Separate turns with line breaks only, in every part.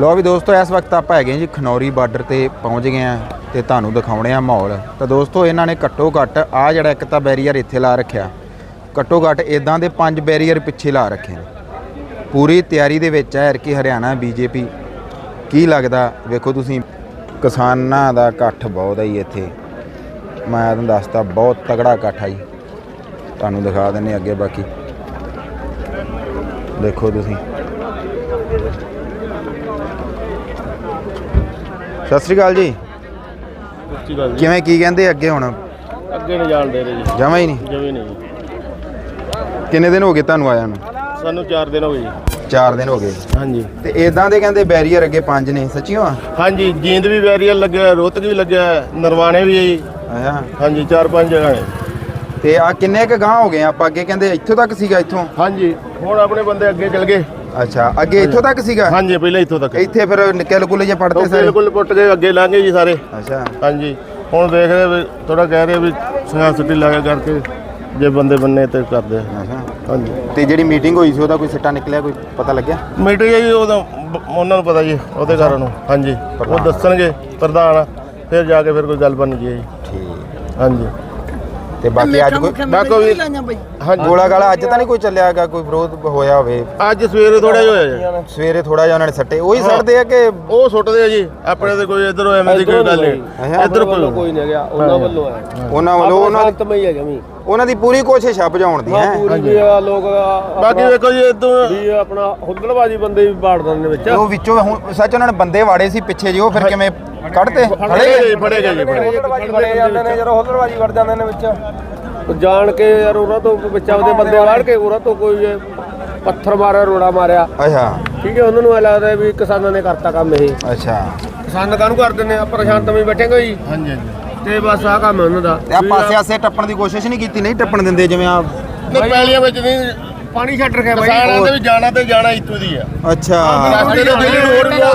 ਲੋ ਵੀ ਦੋਸਤੋ, ਇਸ ਵਕਤ ਆਪਾਂ ਹੈਗੇ ਹਾਂ ਜੀ ਖਨੌਰੀ ਬਾਰਡਰ ਤੇ ਪਹੁੰਚ ਗਏ ਆ ਤੇ ਤੁਹਾਨੂੰ ਦਿਖਾਉਣੇ ਆ ਮਾਹੌਲ। ਤਾਂ ਦੋਸਤੋ, ਇਹਨਾਂ ਨੇ ਘੱਟੋ ਘੱਟ ਆ ਜਿਹੜਾ ਇੱਕ ਤਾਂ ਬੈਰੀਅਰ ਇੱਥੇ ਲਾ ਰੱਖਿਆ। ਘੱਟੋ ਘੱਟ ਇਦਾਂ ਦੇ ਪੰਜ ਬੈਰੀਅਰ ਪਿੱਛੇ ਲਾ ਰੱਖੇ ਨੇ। ਪੂਰੀ ਤਿਆਰੀ ਦੇ ਵਿੱਚ ਹੈ ਕਿ ਹਰਿਆਣਾ, ਬੀਜੇਪੀ। ਕੀ ਲੱਗਦਾ, ਵੇਖੋ ਤੁਸੀਂ, ਕਿਸਾਨਾਂ ਦਾ ਇਕੱਠ ਬਹੁਤ ਹੈ ਜੀ ਇੱਥੇ। ਮੈਂ ਤੁਹਾਨੂੰ ਦੱਸਦਾ, ਬਹੁਤ ਤਗੜਾ ਇਕੱਠ ਹੈ ਜੀ। ਤੁਹਾਨੂੰ ਦਿਖਾ ਦਿੰਨੇ ਅੱਗੇ ਬਾਕੀ। ਦੇਖੋ ਤੁਸੀਂ। ਸਤਿ ਸ੍ਰੀ ਅਕਾਲ ਜੀ।
ਸੱਚੀ ਗੱਲ ਜੀ।
ਕਿਵੇਂ ਕੀ ਕਹਿੰਦੇ ਅੱਗੇ ਹੁਣ?
ਅੱਗੇ ਨਹੀਂ ਜਾਣ ਦੇ ਰਹੇ ਜੀ।
ਜਮਾ ਹੀ ਨਹੀਂ?
ਜਮੀ ਨਹੀਂ
ਕਿੰਨੇ ਦਿਨ ਹੋ ਗਏ ਤੁਹਾਨੂੰ ਆਇਆ ਨੂੰ?
ਸਾਨੂੰ 4 ਦਿਨ ਹੋ ਗਏ ਜੀ।
4 ਦਿਨ ਹੋ ਗਏ।
ਹਾਂਜੀ।
ਤੇ ਇਦਾਂ ਦੇ ਕਹਿੰਦੇ ਬੈਰੀਅਰ ਅੱਗੇ ਪੰਜ ਨੇ ਸੱਚੀ ਹੋ
ਹਾਂਜੀ ਜੀਂਦ ਵੀ ਵੈਰੀਅਲ ਲੱਗਿਆ ਰੋਹਤਕ ਵੀ ਲੱਗਿਆ ਨਰਵਾਣੇ ਵੀ ਹੈ ਜੀ
ਆਇਆ।
ਹਾਂਜੀ ਚਾਰ ਪੰਜ ਜਗ੍ਹਾ ਹੈ
ਤੇ ਆ ਕਿੰਨੇ ਕ ਗਾਂ ਹੋ ਗਏ ਆਪਾਂ ਅੱਗੇ ਕਹਿੰਦੇ ਇੱਥੋਂ ਤੱਕ ਸੀਗਾ ਇੱਥੋਂ।
ਹਾਂਜੀ ਹੁਣ ਆਪਣੇ ਬੰਦੇ ਅੱਗੇ ਚਲ ਗਏ।
ਅੱਛਾ ਅੱਗੇ ਇੱਥੋਂ ਤੱਕ ਸੀਗਾ?
ਹਾਂਜੀ ਪਹਿਲਾਂ ਇੱਥੋਂ ਤੱਕ।
ਇੱਥੇ ਫਿਰ ਨਿੱਕੇ ਕੁਲੇ ਜੇ ਪੜਦੇ ਸਾਰੇ?
ਬਿਲਕੁਲ ਪੁੱਟ ਕੇ ਅੱਗੇ ਲਾਂਗੇ ਜੀ ਸਾਰੇ।
ਅੱਛਾ।
ਹਾਂਜੀ। ਹੁਣ ਦੇਖ ਰਹੇ ਵੀ ਥੋੜਾ ਕਹਿ ਰਹੇ ਵੀ ਸਿਆਸਤੀ ਲਾਗਾ ਕਰਕੇ ਜੇ ਬੰਦੇ ਬੰਨੇ ਤੇ ਕਰਦੇ ਹਾਂਜੀ।
ਤੇ ਜਿਹੜੀ ਮੀਟਿੰਗ ਹੋਈ ਸੀ ਉਹਦਾ ਕੋਈ ਸਿੱਟਾ ਨਿਕਲਿਆ ਕੋਈ ਪਤਾ ਲੱਗਿਆ?
ਮੀਟਿੰਗ ਜੀ ਉਹਦਾ ਉਹਨਾਂ ਨੂੰ ਪਤਾ ਜੀ ਉਹਦੇ ਕਾਰਨ। ਨੂੰ ਹਾਂਜੀ। ਉਹ ਦੱਸਣਗੇ ਪ੍ਰਧਾਨ। ਫਿਰ ਜਾ ਕੇ ਫਿਰ ਕੋਈ ਗੱਲ ਬਣ ਜੀ।
ਠੀਕ।
ਹਾਂਜੀ।
ਤੇ ਬਾਕੀ ਅੱਜ ਕੋਈ
ਬਾਕੋ ਵੀ ਹਾਂਜੀ
ਗੋਲਾ ਗਾਲਾ ਅੱਜ ਤਾਂ ਨਹੀਂ ਕੋਈ ਚੱਲਿਆ ਹੈਗਾ ਕੋਈ ਵਿਰੋਧ ਹੋਇਆ ਹੋਵੇ।
ਅੱਜ ਸਵੇਰੇ ਥੋੜਾ ਜਿਹਾ ਹੋਇਆ ਜੀ।
ਸਵੇਰੇ ਥੋੜਾ ਜਿਹਾ ਉਹਨਾਂ ਨੇ ਸੱਟੇ। ਉਹੀ ਸੱਟਦੇ ਆ ਕਿ
ਉਹ ਸੁੱਟਦੇ ਆ ਜੀ। ਆਪਣੇ ਤੇ ਕੋਈ ਇਧਰੋਂ ਐਵੇਂ ਦੀ ਕੋਈ ਗੱਲ ਨਹੀਂ। ਇਧਰ ਕੋਈ
ਕੋਈ ਨਹੀਂ ਗਿਆ ਉਹਨਾਂ ਵੱਲੋਂ ਹੈ।
ਉਹਨਾਂ ਵੱਲੋਂ ਉਹਨਾਂ ਦੀ
ਸ਼ਾਂਤਮਈ ਹੈ ਜਮੀ
ਉਹਨਾਂ ਦੀ ਪੂਰੀ ਕੋਸ਼ਿਸ਼ ਆ ਬੁਝਾਉਣ ਦੀ ਹੈ
ਪੂਰੀ ਆ ਲੋਕ
ਬਾਕੀ ਵੇਖੋ ਜੀ ਇਦੋਂ
ਵੀ ਆਪਣਾ ਹੁੱਲੜਬਾਜੀ ਬੰਦੇ ਵੀ ਬਾੜ ਦਿੰਦੇ ਵਿੱਚ।
ਉਹ ਵਿੱਚੋਂ ਹੁਣ ਸੱਚ ਉਹਨਾਂ ਨੇ ਬੰਦੇ ਵਾੜੇ ਸੀ ਪਿੱਛੇ ਜਿਹੇ ਉਹ ਫਿਰ ਕਿਵੇਂ ਕੱਢਤੇ?
ਫੜੇ ਗਏ ਜੀ, ਫੜੇ ਗਏ ਜੀ ਫੜੇ
ਜਾਂਦੇ ਨੇ ਜਦੋਂ ਹੁੱਲੜਬਾਜੀ ਵੜ ਜਾਂਦੇ ਨੇ ਵਿੱਚ। ਜਾਣ ਕੇ ਯਾਰ ਉਹਨਾਂ ਤੋਂ ਵਿੱਚ ਆਪਦੇ ਬੰਦੇ ਵੜ ਕੇ ਉਹਨਾਂ ਤੋਂ ਕੋਈ ਪੱਥਰ ਮਾਰਿਆ ਰੋੜਾ ਮਾਰਿਆ।
ਅੱਛਾ
ਠੀਕ ਹੈ ਉਹਨਾਂ ਨੂੰ ਐ ਲੱਗਦਾ ਵੀ ਕਿਸਾਨਾਂ ਨੇ ਕਰਤਾ ਕੰਮ ਇਹ।
ਅੱਛਾ।
ਕਿਸਾਨ ਕਾਹਨੂੰ ਕਰਦੇ ਨੇ ਆਪਾਂ ਸ਼ਾਂਤਮਈ ਬੈਠੇਗਾ ਜੀ
ਹਾਂਜੀ ਹਾਂਜੀ।
ਤੇ ਬਸ ਆਹ ਕੰਮ ਉਹਨਾਂ ਦਾ।
ਤੇ ਆ ਪਾਸੇ ਆਸੇ ਟੱਪਣ ਦੀ ਕੋਸ਼ਿਸ਼ ਨਹੀਂ ਕੀਤੀ ਨਹੀਂ ਟੱਪਣ ਦਿੰਦੇ ਜਿਵੇਂ ਆ
ਨਹੀਂ ਪੈਲੀਆਂ ਵਿੱਚ ਨਹੀਂ
ਪਾਣੀ ਛੱਡ ਰੱਖਿਆ
ਕਿਸਾਨਾਂ ਦੇ ਵੀ ਜਾਣਾ ਤੇ ਜਾਣਾ ਇੱਥੋਂ ਦੀ ਆ।
ਅੱਛਾ।
ਰਸਤੇ ਦੇ ਦਿੱਲੀ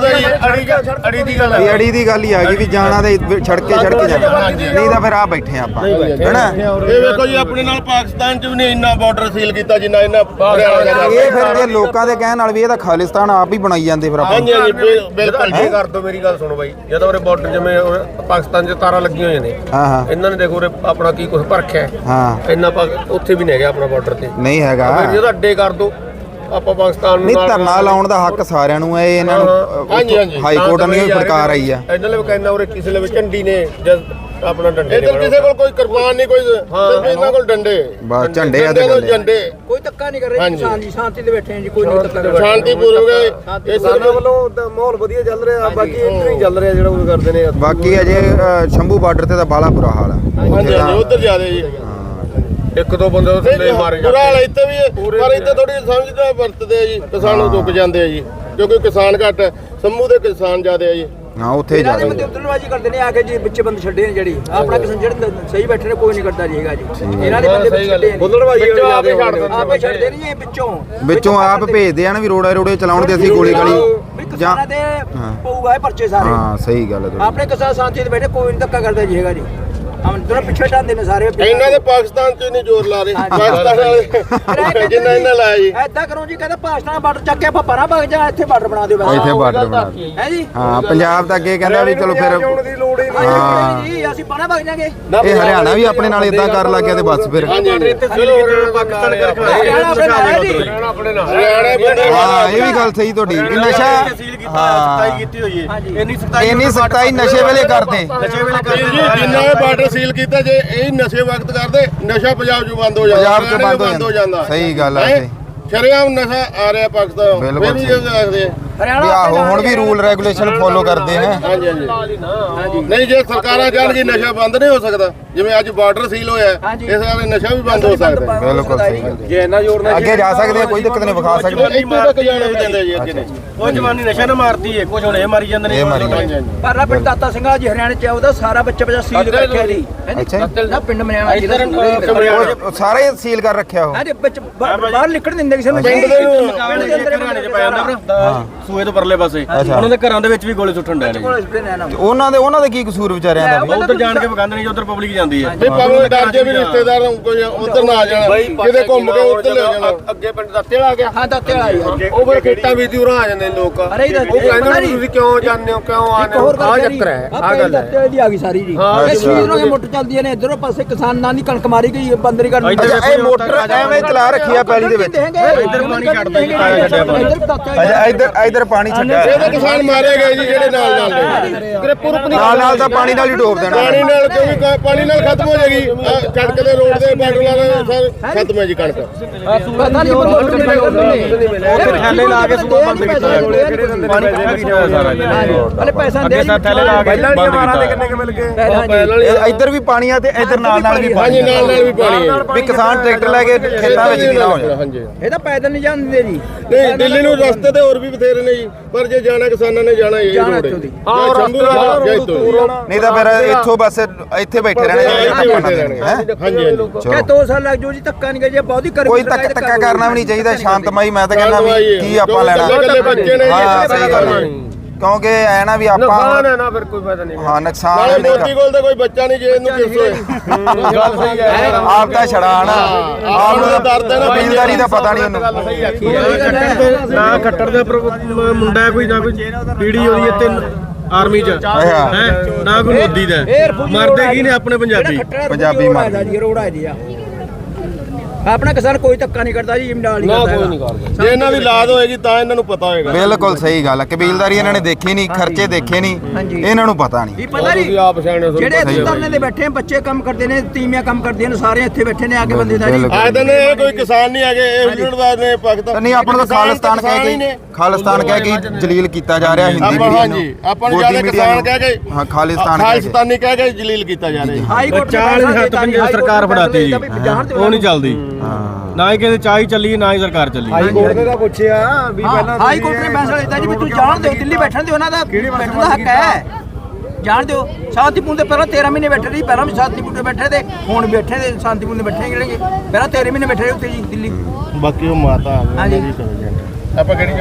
ਜੀ ਅੜੀ ਅੜੀ ਦੀ ਗੱਲ ਹੈ
ਅੜੀ ਦੀ ਗੱਲ ਹੀ ਆ ਗਈ ਵੀ ਜਾਣਾ ਤੇ ਛੜਕੇ ਛੜਕੇ ਜਾਣਾ। ਨਹੀਂ ਤਾਂ ਫਿਰ ਆ ਬੈਠੇ ਆ ਆਪਾਂ ਹੈਨਾ
ਇਹ ਵੇਖੋ ਜੀ ਆਪਣੇ ਨਾਲ ਪਾਕਿਸਤਾਨ ਚ ਵੀ ਨਹੀਂ ਇੰਨਾ ਬਾਰਡਰ ਸੀਲ ਕੀਤਾ ਜਿੰਨਾ ਇਹਨਾਂ ਹਰਿਆਣਾ ਦਾ।
ਇਹ ਫਿਰ ਜੇ ਲੋਕਾਂ ਦੇ ਕਹਿਣ ਨਾਲ ਵੀ ਇਹ ਤਾਂ ਖਾਲਿਸਤਾਨ ਆਪ ਹੀ ਬਣਾਈ ਜਾਂਦੇ ਫਿਰ ਆਪਾਂ।
ਹਾਂਜੀ ਹਾਂਜੀ ਬਿਲ- ਬਿਲਕੁਲ
ਇਹ ਕਰ ਦੋ ਮੇਰੀ ਗੱਲ ਸੁਣੋ ਬਾਈ। ਜਦੋਂ ਉਹਰੇ ਬਾਰਡਰ ਜਿਵੇਂ ਉਰੇ ਪਾਕਿਸਤਾਨ 'ਚ ਤਾਰਾਂ ਲੱਗੀਆਂ ਹੋਈਆਂ ਨੇ।
ਹਾਂ ਹਾਂ।
ਇਹਨਾਂ ਨੇ ਦੇਖੋ ਉਰੇ ਆਪਣਾ ਕੀ ਕੁਝ ਪਰਖਿਆ ਹੈ।
ਹਾਂ।
ਇੰਨਾ ਪਾ ਉੱਥੇ ਵੀ ਨਹੀਂ ਹੈਗਾ ਆਪਣਾ ਬਾਰਡਰ ਤੇ।
ਨਹੀਂ ਹੈਗਾ।
ਫਿਰ ਜਦੋਂ ਅੱਡੇ ਕਰ ਦੋ ਆਪਾਂ ਪਾਕਿਸਤਾਨ ਨੂੰ
ਨਹੀਂ ਧਰਨਾ ਲਾਉਣ ਦਾ ਹੱਕ ਸਾਰਿਆਂ ਨੂੰ ਹੈ ਇਹ ਇਹਨਾਂ ਨੂੰ
ਹਾਂਜੀ, ਹਾਂਜੀ।
ਹਾਈ ਕੋਰਟ ਨੇ ਵੀ ਫੜਕਾਰ ਆਈ ਆ।
ਇਹਨਾਂ ਲਈ ਕਹਿੰਦਾ ਉਰੇ ਕਿਸੇ ਲਈ ਝੰਡੀ ਨੇ ਜਦ ਆਪਣਾ ਡੰਡੇ
ਇੱਧਰ ਕਿਸੇ ਕੋਲ ਕੋਈ ਕਿਰਪਾਨ ਨਹੀਂ ਕੋਈ ਸਿਰਫ ਇਹਨਾਂ ਕੋਲ ਡੰਡੇ।
ਬਸ ਝੰਡੇ ਆ ਤੇ
ਡੰਡੇ ਤੋਂ
ਕੋਈ ਧੱਕਾ ਨਹੀਂ ਕਰ ਰਹੇ। ਕਿਸਾਨ ਜੀ ਸ਼ਾਂਤੀ ਦੇ ਬੈਠੇ ਆ ਜੀ ਕੋਈ ਨਹੀਂ ਧੱਕਾ ਕਰ ਰਿਹਾ।
ਸ਼ਾਂਤੀਪੂਰਵਕ ਹੈ। ਇਹ
ਸਾਡੇ ਵੱਲੋਂ ਤਾਂ ਮਾਹੌਲ ਵਧੀਆ ਚੱਲ ਰਿਹਾ ਬਾਕੀ ਇੱਧਰ ਹੀ ਚੱਲ ਰਿਹਾ ਜਿਹੜਾ ਉਹ ਕਰਦੇ ਨੇ।
ਬਾਕੀ ਅਜੇ ਸ਼ੰਭੂ ਬਾਰਡਰ ਤੇ ਤਾਂ ਬਾਲਾ ਬੁਰਾ ਹਾਲ ਆ।
ਹਾਂਜੀ ਹਾਂਜੀ ਉਧਰ ਜਾਦੇ ਜੀ
ਇੱਕ ਦੋ ਬੰਦੇ ਉਹ ਥੱਲੇ ਮਾਰੇ
ਬੁਰਾ ਹਾਲ ਇੱਥੇ ਵੀ ਹੈ ਪਰ ਇੱਥੇ ਥੋੜੀ ਸਮਝਦਾ ਵਰਤਦੇ ਆ ਜੀ ਕਿਸਾਨ ਰੁਕ ਜਾਂਦੇ ਆ ਜੀ ਕਿਉਂਕਿ ਕਿਸਾਨ ਘੱਟ ਹੈ, ਸੰਮੂ ਦੇ ਕਿਸਾਨ ਜ਼ਿਆਦੇ ਆ ਜੀ।
ਹਾਂ ਉੱਥੇ
ਇਹਨਾਂ ਦੇ
ਜਾ
ਬੰਦੇ ਉਤਲਵਾਜੀ ਕਰਦੇ ਨੇ ਆ ਕੇ ਜੀ ਵਿੱਚੇ ਬੰਦੇ ਛੱਡੇ ਨੇ ਜਿਹੜੀ। ਆਪਣਾ ਕਿਸਾਨ ਜਿਹੜੇ ਸਹੀ ਬੈਠੇ ਨੇ ਕੋਈ ਨਹੀਂ ਕਰਦਾ ਜੀ ਹੈਗਾ ਜੀ। ਇਹਨਾਂ ਦੇ ਬੰਦੇ ਵਿੱਚ ਛੱਡੇ ਨੇ। ਵਿੱਚੋਂ ਆਪੇ
ਵਾਲੇ
ਛੱਡਦੇ ਆਪੇ ਛੱਡਦੇ ਨਹੀਂ ਇਹ ਵਿੱਚੋਂ
ਵਿੱਚੋਂ ਆਪ ਭੇਜਦੇ ਆ ਨਾ ਵੀ ਰੋੜਾ ਰੋੜੇ ਚਲਾਉਣ ਤੇ ਅਸੀਂ ਗੋਲੀ
ਵੀ
ਗਾਲੀ ਜਾਂ
ਕਿਸਾਨਾਂ ਦੇ ਪਊਗਾ ਇਹ ਪਰਚੇ ਸਾਰੇ।
ਹਾਂ ਸਹੀ ਗੱਲ ਹੈ ਤੁਹਾਡੀ।
ਆਪਣੇ ਕਿਸਾਨ ਸ਼ਾਂਤੀ ਦੇ ਬੈਠੇ ਕੋਈ ਨਹੀਂ ਧੱਕਾ ਕਰਦਾ ਜੀ ਹੈਗਾ ਜੀ। ਹਮ ਦੋਨੋਂ ਪਿੱਛੇ ਟਾਂਦੇ ਨੇ ਸਾਰੇ
ਇਹਨਾਂ ਦੇ ਪਾਕਿਸਤਾਨ 'ਚ ਨਹੀਂ ਜ਼ੋਰ ਲਾ ਰਹੇ। ਪਾਕਿਸਤਾਨ ਵਾਲੇ ਜਿੰਨਾ ਇਹਨਾਂ ਲਾਇਆ ਜੀ
ਐਦਾਂ ਕਰੋ ਜੀ ਕਹਿੰਦਾ ਪਾਕਿਸਤਾਨ ਬਾਰਡਰ ਚੱਕ ਕੇ ਆਪਾਂ ਪਰਾਂ ਭਗ ਜਾ ਇੱਥੇ ਬਾਰਡਰ ਬਣਾ ਦਿਓ ਬਸ।
ਇੱਥੇ ਬਾਰਡਰ ਬਣਾ ਦਿਓ।
ਹੈ ਜੀ?
ਹਾਂ ਪੰਜਾਬ ਤਾਂ ਅੱਗੇ ਕਹਿੰਦਾ ਵੀ ਚਲੋ ਫਿਰ
ਦੀ ਲੋੜ ਹੀ
ਹਾਂ।
ਜੀ ਅਸੀਂ ਪਰਾਂ ਭਗ ਜਾਾਂਗੇ।
ਇਹ ਹਰਿਆਣਾ ਵੀ ਆਪਣੇ ਨਾਲ ਇਦਾਂ ਕਰਨ ਲੱਗ ਗਿਆ ਤੇ ਬਸ ਫਿਰ।
ਪਾਕਿਸਤਾਨ ਕਰਕੇ
ਹਰਿਆਣਾ ਆਪਣੇ ਨਾਲ
ਹਰਿਆਣਾ ਬੰਦੇ
ਹਾਂ। ਇਹ ਵੀ ਗੱਲ ਸਹੀ ਤੁਹਾਡੀ। ਨਸ਼ਾ ਹਾਂ।
ਕੀਤੀ ਹੋਈ ਹੈ।
ਹਾਂਜੀ।
ਇੰਨੀ ਸਖਤਾਈ
ਇੰਨੀ ਸਖਤਾਈ ਨਸ਼ੇ ਵੇਲੇ ਕਰਦੇ।
ਨਸ਼ੇ ਵੇਲੇ
ਜੀ ਜੀ, ਜਿੰਨਾ ਇਹ ਬਾਰਡਰ ਸੀਲ ਕੀਤਾ ਜੇ ਇਹ ਨਸ਼ੇ ਵਕਤ ਕਰਦੇ। ਨਸ਼ਾ ਪੰਜਾਬ 'ਚ ਬੰਦ ਹੋ ਜਾਂਦਾ।
ਪੰਜਾਬ 'ਚ
ਹਰਿਆਣੇ
ਬੰਦ ਹੋ ਜਾਂਦਾ। ਸਹੀ ਗੱਲ ਆ
ਹੈਂ?
ਇਹ।
ਸ਼ਰੇਆਮ ਨਸ਼ਾ ਆ ਰਿਹਾ ਪਾਕਿਸਤਾਨ
ਬਿਲਕੁਲ ਆਹੋ ਹੁਣ ਵੀ। ਰੂਲ ਰੈਗੂਲੇਸ਼ਨ ਫੋਲੋ ਕਰਦੇ
ਹਾਂਜੀ ਹਾਂਜੀ। ਨਹੀਂ ਜੇ ਸਰਕਾਰਾਂ ਚਾਹਣਗੇ ਨਸ਼ਾ ਬੰਦ ਨਹੀਂ ਹੋ ਸਕਦਾ। ਜਿਵੇਂ ਅੱਜ ਬਾਰਡਰ ਸੀਲ ਹੋਇਆ। ਇਸ ਨਾਲ ਨਸ਼ਾ ਵੀ ਬੰਦ ਹੋ ਸਕਦਾ ਹੈ।
ਬਿਲਕੁਲ ਸਹੀ ਗੱਲ
ਜੇ ਇੰਨਾ ਜ਼ੋਰ ਨਾਲ
ਅੱਗੇ ਜਾ ਸਕਦੇ ਆ ਕੋਈ ਦਿੱਕਤ ਨਹੀਂ ਵਿਖਾ ਸਕਦੇ
ਇੱਥੇ ਤੱਕ ਜਾਣਾ ਵੀ ਦਿੰਦੇ ਜੀ ਅੱਗੇ ਨੇ
ਉਹ ਜਵਾਨੀ ਨਸ਼ਾ ਨਾ ਮਾਰਦੀ ਏ ਕੁਝ ਹੁਣ ਇਹ ਮਾਰੀ ਜਾਂਦੇ ਨੇ
ਇਹ ਮਾਰੀ ਜਾਂਦੇ।
ਹਾਂਜੀ ਹਾਂਜੀ
ਪਰਲਾ ਪਿੰਡ ਦਾਤਾ ਸਿੰਘਾ ਜੀ ਹਰਿਆਣੇ ਚ ਉਹਦਾ ਸਾਰਾ ਬੱਚਾ ਬੱਚਾ ਸੀਲ ਕਰ ਰੱਖਿਆ ਜੀ।
ਅੱਛਾ ਜੀ।
ਨਾ ਪਿੰਡ ਮਰਿਆਣਾ ਜੀ ਦਾ
ਉਹ- ਉਹ ਸਾਰਾ ਹੀ ਸੀਲ ਕਰ ਰੱਖਿਆ ਉਹ।
ਹਾਂਜੀ ਵਿੱਚ ਬਾ- ਬਾਹਰ ਨਿਕਲ ਦਿੰਦੇ ਕਿਸੇ ਨੂੰ।
ਪਿੰਡ ਦੇ ਨੂੰ-
ਪਿੰਡ ਦੇ ਅੰਦਰ
ਹਰਿਆਣੇ ਚ ਪੈ ਜਾਂਦਾ ਭਰਾ ਸੂਏ ਤੋਂ ਪਰਲੇ ਪਾਸੇ। ਉਹਨਾਂ ਦੇ ਘਰਾਂ ਦੇ ਵਿੱਚ ਵੀ ਗੋਲੇ ਸੁੱਟਣ ਡਏ ਨੇ
ਕੋਲ ਸੁੱਟੇ ਨੇ ਨਾ।
ਤੇ ਉਹਨਾਂ ਦੇ ਉਹਨਾਂ ਦੇ ਕੀ ਕਸੂਰ ਵਿਚਾਰਿਆਂ ਦਾ? ਵੀ
ਉਧਰ ਜਾਣ ਕੇ ਵਗੰਦ ਨਹੀਂ ਉਧਰ ਪਬਲਿਕ ਜਾਂਦੀ ਹੈ।
ਵੀ ਭਾਵੇਂ ਡਰ ਜੇ ਵੀ ਰਿਸ਼ਤੇਦਾਰ ਕੋਈ ਉਧਰ ਨਾ ਆ ਜਾਣਾ ਕਿਤੇ ਘੁੰਮ ਕੇ ਉੱਧਰ ਲੈ ਜਾਣਾ।
ਅੱਗੇ ਪਿੰਡ ਦਾ ਤੇਲ ਆ ਗਿਆ।
ਹਾਂ ਦਾਤੇ ਵਾਲਾ ਜੀ
ਉਹ ਫਿਰ ਖੇਤਾਂ ਵਿੱਚ ਹੀ ਉਰਾਂ ਆ ਜਾਂਦੇ ਨੇ ਲੋਕ।
ਅਰੇ ਇਹ ਤਾਂ-
ਉਹ ਕਹਿੰਦੇ
ਪਤਾ
ਨੇ। ਤੁਸੀਂ ਕਿਉਂ ਜਾਂਦੇ ਹੋ ਕਿਉਂ ਆਨੇ
ਹੋਰ
ਆ ਚੱਕਰ ਹੈ
ਆ
ਗੱਲ ਹੈ।
ਦੀ ਆ ਗਈ ਸਾਰੀ ਜੀ।
ਹਾਂ,
ਇਹ
ਅੱਛਾ।
ਸੀਜ਼ਨੋਂ ਦੇ ਮੋਟਰ ਚੱਲਦੀਆਂ ਨੇ ਇਧਰੋਂ ਪਾਸੇ ਕਿਸਾਨਾਂ ਦੀ ਕਣਕ ਮਾਰੀ ਗਈ ਬੰਦਰੀ ਕਰਨ
ਅੱਛਾ ਇਹ ਮੋਟਰ ਐਵੇਂ ਚਲਾ ਰੱਖੀ ਆ ਪੈਲੀ ਦੇ ਵਿੱਚ।
ਇੱਧਰ ਪਾਣੀ ਛੱਡਦਾ ਜੀ
ਅੱਛਾ ਇੱਧਰ ਇੱਧਰ ਪਾਣੀ ਛੱਡਿਆ।
ਇਹ ਤਾਂ ਕਿਸਾਨ ਮਾਰੇ ਗਏ ਜੀ ਜਿਹੜੇ ਨਾਲ ਨਾਲ ਨੇ ਗ੍ਰਿਪੁਰ
ਨਾਲ ਨਾਲ ਤਾਂ ਪਾਣੀ ਨਾਲ ਹੀ ਡੋਬ ਦੇਣਾ।
ਪਾਣੀ ਨਾਲ ਕਿਉਂਕਿ ਕ- ਪਾਣੀ ਨਾਲ ਖਤਮ ਹੋ ਜਾਏਗੀ। ਆਹ ਕਣਕ ਦੇ ਰੋਡ ਦੇ ਬਾਰਡਰ ਨਾਲ ਸਰ ਖਤਮ ਹੈ ਜੀ ਕਣਕ।
ਪਤਾ ਨਹੀਂ ਉਹ ਥੱਲੇ ਲਾ ਕੇ ਸੁਬਾ ਬੰਦ ਕੀਤਾ। ਕਿਹੜੇ ਦਿੰਦੇ ਪਾਣੀ ਇਕੱਠਾ ਕੀਤਾ ਹੋਇਆ ਸਾਰਾ ਜੀ ਹਲੇ ਪੈਸਾ ਦੇ ਥੱਲੇ ਲਾ ਕੇ
ਪਹਿਲਾਂ ਨਹੀਂ ਮਾਰਾ ਦੇ ਕਿੰਨੇ ਕਿ ਮਿਲ ਗਏ?
ਇਹ ਇੱਧਰ ਵੀ ਪਾਣੀ ਆ ਤੇ ਇੱਧਰ ਨਾਲ ਨਾਲ ਵੀ ਪਾਣੀ
ਹਾਂਜੀ ਨਾਲ ਨਾਲ ਵੀ ਪਾਣੀ ਹੈ
ਵੀ ਕਿਸਾਨ ਟਰੈਕਟਰ ਲੈ ਕੇ ਖੇਤਾਂ ਵਿੱਚ ਨਾ ਹੋ
ਹਾਂਜੀ।
ਇਹ ਤਾਂ ਪੈਦਲ ਨਹੀਂ ਜਾਂਦੇ ਜੀ।
ਨਹੀਂ ਦਿੱਲੀ ਨੂੰ ਰਸਤੇ ਤੇ ਹੋਰ ਵੀ ਬਥੇਰੇ ਨੇ ਜੀ। ਪਰ ਜੇ ਜਾਣਾ ਕਿਸਾਨਾਂ ਨੇ ਜਾਣਾ ਇਹ ਰੋਡ ਹੈ। ਸ਼ੰਭੂ।
ਨਹੀਂ ਤਾਂ ਫਿਰ ਇੱਥੋਂ ਬਸ ਇੱਥੇ ਬੈਠੇ ਰਹਿਣਾ?
ਹਾਂਜੀ ਹਾਂਜੀ
ਕਿ 2 ਸਾਲ ਲੱਗ ਜੋ ਜੀ ਧੱਕਾ ਨਹੀਂ ਜੇ ਬਹੁਤੀ ਕਰ
ਕੋਈ ਧੱਕਾ ਕਰਨਾ ਵੀ ਨਹੀਂ ਚਾਹੀਦਾ ਸ਼ਾਂਤਮਈ ਮੈਂ ਤਾਂ ਕਹਿੰਦਾ ਵੀ ਕੀ ਆਪਾਂ ਲੈਣਾ
ਬੱਚੇ ਨੇ ਜੀ,
ਹਾਂ
ਇੱਥੇ
ਸਹੀ ਗੱਲ ਹੈ। ਕਿਉਂਕਿ ਐ ਨਾ ਵੀ ਆਪਾਂ
ਨੁਕਸਾਨ ਹੈ ਨਾ ਫਿਰ ਕੋਈ ਫਾਇਦਾ ਨਹੀਂ।
ਹਾਂ
ਨਾਲੇ
ਨੁਕਸਾਨ ਨਹੀਂ
ਮੋਦੀ ਕੋਲ ਤਾਂ ਕੋਈ ਬੱਚਾ ਨਹੀਂ ਜੇ ਇਹਨੂੰ ਕਿਸ ਹੋਏ
ਗੱਲ ਸਹੀ ਹੈ।
ਆਪ ਦਾ ਛੜਾ ਨਾ
ਆਪ ਨੂੰ ਤਾਂ ਦਰਦ ਹੈ ਨਾ
ਜ਼ਿੰਮੇਦਾਰੀ ਦਾ ਪਤਾ ਨਹੀਂ ਉਹਨੂੰ।
ਨਾ ਖੱਟਰ ਦਾ ਪ੍ਰਭ- ਮੁੰਡਾ ਹੈ ਕੋਈ ਨਾ ਕੋਈ ਪੀੜੀ ਉਹਦੀ ਇੱਥੇ ਆਰਮੀ ਚ।
ਅੱਛਾ।
ਹੈ। ਨਾ ਕੋਈ ਮੋਦੀ ਦਾ ਹੈ। ਮਰਦੇ ਕੀ ਨੇ ਆਪਣੇ ਪੰਜਾਬੀ?
ਪੰਜਾਬੀ
ਮਾਰਦਾ
ਮਰਦੇ।
ਜੀ ਰੋੜਾ ਹੈ ਜੀ ਆ ਆਪਣਾ ਕਿਸਾਨ ਕੋਈ ਧੱਕਾ ਨਹੀਂ ਕਰਦਾ ਜੀ ਇਮਦਾਦ ਨਹੀਂ
ਨਾ
ਕਰਦਾ
ਕੋਈ ਨਹੀਂ ਕਰਦਾ। ਜੇ ਇਹਨਾਂ ਦੀ ਲਾਦ ਹੋਏਗੀ ਤਾਂ ਇਹਨਾਂ ਨੂੰ ਪਤਾ ਹੋਏਗਾ।
ਬਿਲਕੁਲ ਸਹੀ ਗੱਲ ਹੈ ਕਬੀਲਦਾਰੀ ਇਹਨਾਂ ਨੇ ਦੇਖੀ ਨਹੀਂ ਖਰਚੇ ਦੇਖੇ ਨਹੀਂ। ਇਹਨਾਂ ਨੂੰ ਪਤਾ ਨਹੀਂ।
ਇਹ ਪਤਾ
ਤੁਸੀਂ ਆਪ
ਜਿਹੜੇ ਇੱਥੇ ਧਰਨੇ ਦੇ ਬੈਠੇ ਆ, ਬੱਚੇ ਕੰਮ ਕਰਦੇ ਨੇ ਤੀਮੀਆਂ ਕੰਮ ਕਰਦੀਆਂ ਨੇ ਸਾਰੇ ਇੱਥੇ ਬੈਠੇ ਨੇ ਆ ਕੇ ਬੰਦੇ ਦਾ ਜੀ
ਬਿਲਕੁਲ।
ਨੇ ਇਹ ਕੋਈ ਕਿਸਾਨ ਨਹੀਂ ਹੈਗੇ ਇਹ ਹੁਜੜਵਾਦ ਨੇ ਪਾਕਿਸਤਾਨ
ਨਹੀਂ ਆਪਣਾ ਤਾਂ ਖਾਲਿਸਤਾਨ ਕਹਿ ਕੇ। ਖਾਲਿਸਤਾਨ ਕਹਿ ਕੇ ਜਲੀਲ ਕੀਤਾ ਜਾ ਰਿਹਾ ਹਿੰਦੀ
ਆਪਾਂ
ਮੀਡੀਆ
ਹਾਂਜੀ ਆਪਾਂ ਨੂੰ ਜ਼ਿਆਦਾ ਕਿਸਾਨ। ਕਹਿ ਕੇ
ਹਾਂ ਖਾਲਿਸਤਾਨ ਕਹਿ ਕੇ।
ਖਾਲਿਸਤਾਨੀ ਕਹਿ ਕੇ ਜਲੀਲ ਕੀਤਾ ਜਾ ਰਿਹਾ।
ਹਾਈ ਕੋਰਟ ਨੇ
ਚਾਲੀ
ਫੈਸਲਾ
ਹੱਥ
ਦਿੱਤਾ ਜੀ,
ਪੰਜਾਬ ਸਰਕਾਰ ਫੜਾਤੀ ਜੀ ਉਹ ਨਹੀਂ ਚੱਲਦੀ।
ਹਾਂ।
ਨਾ ਹੀ ਕਹਿੰਦੇ ਚਾਹ ਚੱਲੀ ਨਾ ਹੀ ਸਰਕਾਰ ਚੱਲੀ।
ਹਾਈ ਕੋਰਟ ਨੇ ਤਾਂ ਪੁੱਛਿਆ ਵੀ ਪਹਿਲਾਂ
ਹਾਈ ਕੋਰਟ ਨੇ ਫੈਸਲਾ ਦਿੱਤਾ ਜੀ ਵੀ ਤੂੰ ਜਾਣ ਦਿਓ ਦਿੱਲੀ ਬੈਠਣ ਦਿਓ ਉਹਨਾਂ ਦਾ ਬੈਠਣ ਦਾ ਹੱਕ ਹੈ। ਜਾਣ ਦਿਓ। ਸ਼ਾਂਤੀਪੂਰਨ ਦੇ ਪਹਿਲਾਂ 13 ਮਹੀਨੇ ਬੈਠੇ ਸੀ ਪਹਿਲਾਂ ਵੀ ਸ਼ਾਂਤੀਪੂਰਨ ਤੇ ਬੈਠੇ ਤੇ ਹੁਣ ਵੀ ਬੈਠੇ ਤੇ ਸ਼ਾਂਤੀਪੂਰਨ ਦੇ ਬੈਠੇ ਕਿਹੜੇ ਪਹਿਲਾਂ 13 ਮਹੀਨੇ ਬੈਠੇ ਰਹੇ ਉੱਥੇ ਜੀ ਦਿੱਲੀ।
ਬਾਕੀ ਉਹ ਮਾਤਾ
ਹਾਂਜੀ।
ਆਪਾਂ ਕਿਹੜੀ